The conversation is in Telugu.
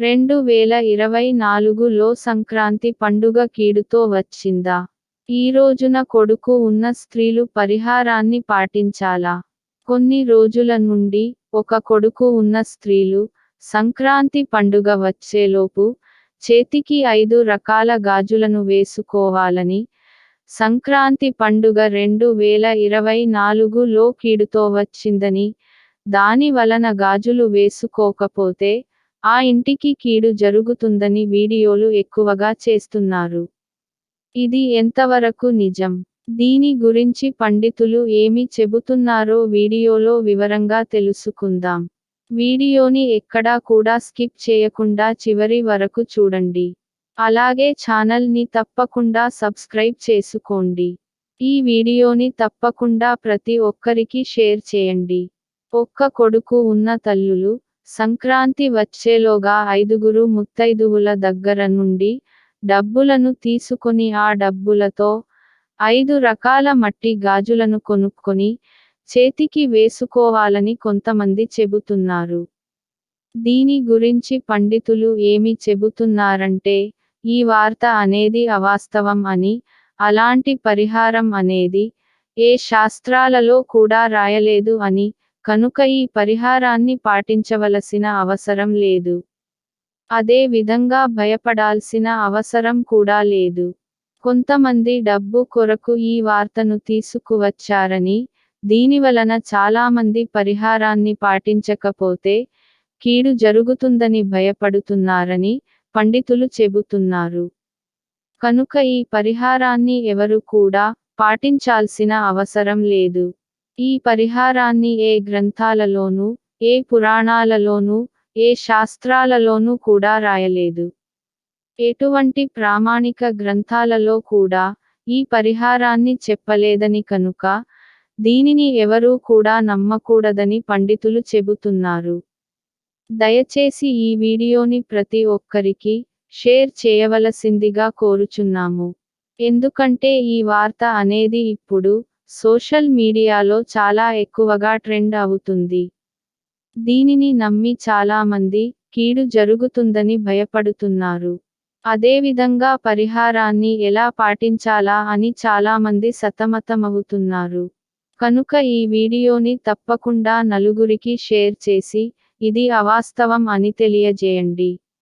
రెండు వేల ఇరవై నాలుగులో సంక్రాంతి పండుగ కీడుతో వచ్చిందా? ఈ రోజున కొడుకు ఉన్న స్త్రీలు పరిహారాన్ని పాటించాలా? కొన్ని రోజుల నుండి ఒక కొడుకు ఉన్న స్త్రీలు సంక్రాంతి పండుగ వచ్చేలోపు చేతికి ఐదు రకాల గాజులను వేసుకోవాలని సంక్రాంతి పండుగ రెండు వేల ఇరవై నాలుగులో కీడుతో వచ్చిందని దాని వలన గాజులు వేసుకోకపోతే ఆ ఇంటికి కీడు జరుగుతుందని వీడియోలు ఎక్కువగా చేస్తున్నారు. ఇది ఎంతవరకు నిజం? దీని గురించి పండితులు ఏమి చెబుతున్నారో వీడియోలో వివరంగా తెలుసుకుందాం. వీడియోని ఎక్కడా కూడా స్కిప్ చేయకుండా చివరి వరకు చూడండి. అలాగే ఛానల్ని తప్పకుండా సబ్స్క్రైబ్ చేసుకోండి. ఈ వీడియోని తప్పకుండా ప్రతి ఒక్కరికి షేర్ చేయండి. ఒక్క కొడుకు ఉన్న తల్లులు సంక్రాంతి వచ్చేలోగా ఐదుగురు ముత్తైదువుల దగ్గర నుండి డబ్బులను తీసుకొని ఆ డబ్బులతో ఐదు రకాల మట్టి గాజులను కొనుక్కొని చేతికి వేసుకోవాలని కొంతమంది చెబుతున్నారు. దీని గురించి పండితులు ఏమి చెబుతున్నారంటే ఈ వార్త అనేది అవాస్తవం అని అలాంటి పరిహారం అనేది ఏ శాస్త్రాలలో కూడా రాయలేదు అని కనుక ఈ పరిహారాన్ని పాటించవలసిన అవసరం లేదు. అదే విధంగా భయపడాల్సిన అవసరం కూడా లేదు. కొంతమంది డబ్బు కొరకు ఈ వార్తను తీసుకువచ్చారని దీనివలన చాలామంది పరిహారాన్ని పాటించకపోతే కీడు జరుగుతుందని భయపడుతున్నారని పండితులు చెబుతున్నారు. కనుక ఈ పరిహారాన్ని ఎవరు కూడా పాటించాల్సిన అవసరం లేదు. ఈ పరిహారాన్ని ఏ గ్రంథాలలోనూ ఏ పురాణాలలోనూ ఏ శాస్త్రాలలోనూ కూడా రాయలేదు. ఎటువంటి ప్రామాణిక గ్రంథాలలో కూడా ఈ పరిహారాన్ని చెప్పలేదని కనుక దీనిని ఎవరూ కూడా నమ్మకూడదని పండితులు చెబుతున్నారు. దయచేసి ఈ వీడియోని ప్రతి ఒక్కరికి షేర్ చేయవలసిందిగా కోరుచున్నాము. ఎందుకంటే ఈ వార్త అనేది ఇప్పుడు సోషల్ మీడియాలో చాలా ఎక్కువగా ట్రెండ్ అవుతుంది. దీనిని నమ్మి చాలా మంది కీడు జరుగుతుందని భయపడుతున్నారు. అదేవిధంగా పరిహారాన్ని ఎలా పాటించాలా అని చాలామంది సతమతమవుతున్నారు. కనుక ఈ వీడియోని తప్పకుండా నలుగురికి షేర్ చేసి ఇది అవాస్తవం అని తెలియజేయండి.